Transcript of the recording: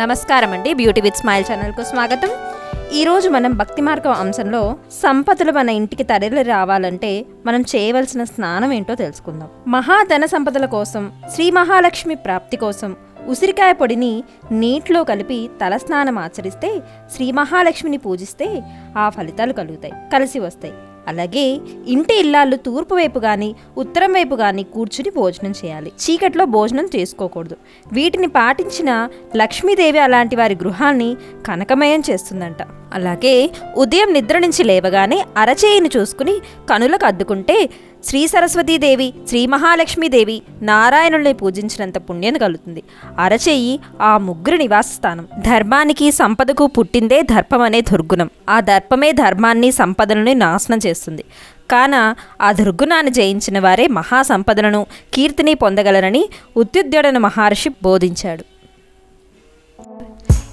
నమస్కారం అండి beauty with smile ఛానల్కు స్వాగతం. ఈరోజు మనం భక్తి మార్గం అంశంలో సంపదలు మన ఇంటికి తరలి రావాలంటే మనం చేయవలసిన స్నానం ఏంటో తెలుసుకుందాం. మహాధన సంపదల కోసం శ్రీ మహాలక్ష్మి ప్రాప్తి కోసం ఉసిరికాయ పొడిని నీటిలో కలిపి తలస్నానం ఆచరిస్తే శ్రీ మహాలక్ష్మిని పూజిస్తే ఆ ఫలితాలు కలుగుతాయి కలిసి వస్తాయి. అలాగే ఇంటి ఇల్లాలు తూర్పు వైపు కానీ ఉత్తరం వైపు కానీ కూర్చుని భోజనం చేయాలి. చీకట్లో భోజనం చేసుకోకూడదు. వీటిని పాటించిన లక్ష్మీదేవి అలాంటి వారి గృహాన్ని కనకమయం చేస్తుందంట. అలాగే ఉదయం నిద్ర నుంచి లేవగానే అరచేయిని చూసుకుని కనులకు అద్దుకుంటే శ్రీ సరస్వతీదేవి శ్రీ మహాలక్ష్మీదేవి నారాయణుల్ని పూజించినంత పుణ్యం కలుగుతుంది. అరచేయి ఆ ముగ్గురు నివాస స్థానం. ధర్మానికి సంపదకు పుట్టిందే దర్పం అనే దుర్గుణం. ఆ దర్పమే ధర్మాన్ని సంపదలని నాశనం చేస్తుంది. కాన ఆ దుర్గుణాన్ని జయించిన వారే మహాసంపదలను కీర్తిని పొందగలరని ఉత్యుద్యుడన మహర్షి బోధించాడు.